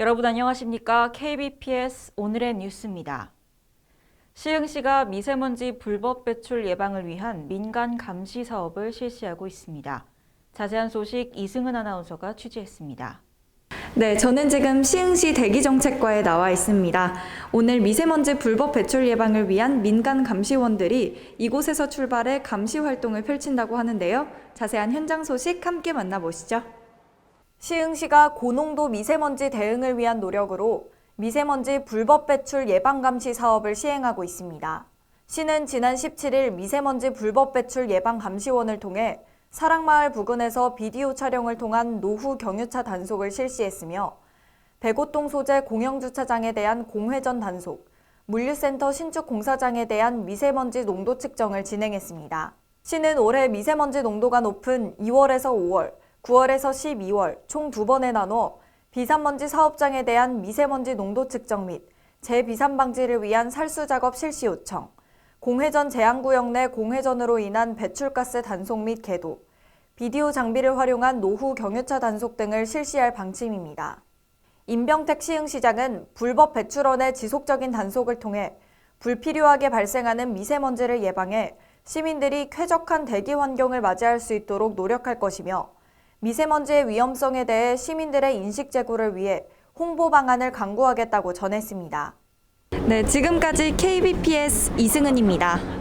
여러분 안녕하십니까? KBPS 오늘의 뉴스입니다. 시흥시가 미세먼지 불법 배출 예방을 위한 민간 감시 사업을 실시하고 있습니다. 자세한 소식 이승은 아나운서가 취재했습니다. 네, 저는 지금 시흥시 대기정책과에 나와 있습니다. 오늘 미세먼지 불법 배출 예방을 위한 민간 감시원들이 이곳에서 출발해 감시 활동을 펼친다고 하는데요. 자세한 현장 소식 함께 만나보시죠. 시흥시가 고농도 미세먼지 대응을 위한 노력으로 미세먼지 불법 배출 예방 감시 사업을 시행하고 있습니다. 시는 지난 17일 미세먼지 불법 배출 예방 감시원을 통해 사랑마을 부근에서 비디오 촬영을 통한 노후 경유차 단속을 실시했으며 백오동 소재 공영주차장에 대한 공회전 단속, 물류센터 신축 공사장에 대한 미세먼지 농도 측정을 진행했습니다. 시는 올해 미세먼지 농도가 높은 2월에서 5월, 9월에서 12월 총 두 번에 나눠 비산먼지 사업장에 대한 미세먼지 농도 측정 및 재비산 방지를 위한 살수 작업 실시 요청, 공회전 제한구역 내 공회전으로 인한 배출가스 단속 및 계도, 비디오 장비를 활용한 노후 경유차 단속 등을 실시할 방침입니다. 임병택 시흥시장은 불법 배출원의 지속적인 단속을 통해 불필요하게 발생하는 미세먼지를 예방해 시민들이 쾌적한 대기 환경을 맞이할 수 있도록 노력할 것이며 미세먼지의 위험성에 대해 시민들의 인식 제고를 위해 홍보 방안을 강구하겠다고 전했습니다. 네, 지금까지 KBPS 이승은입니다.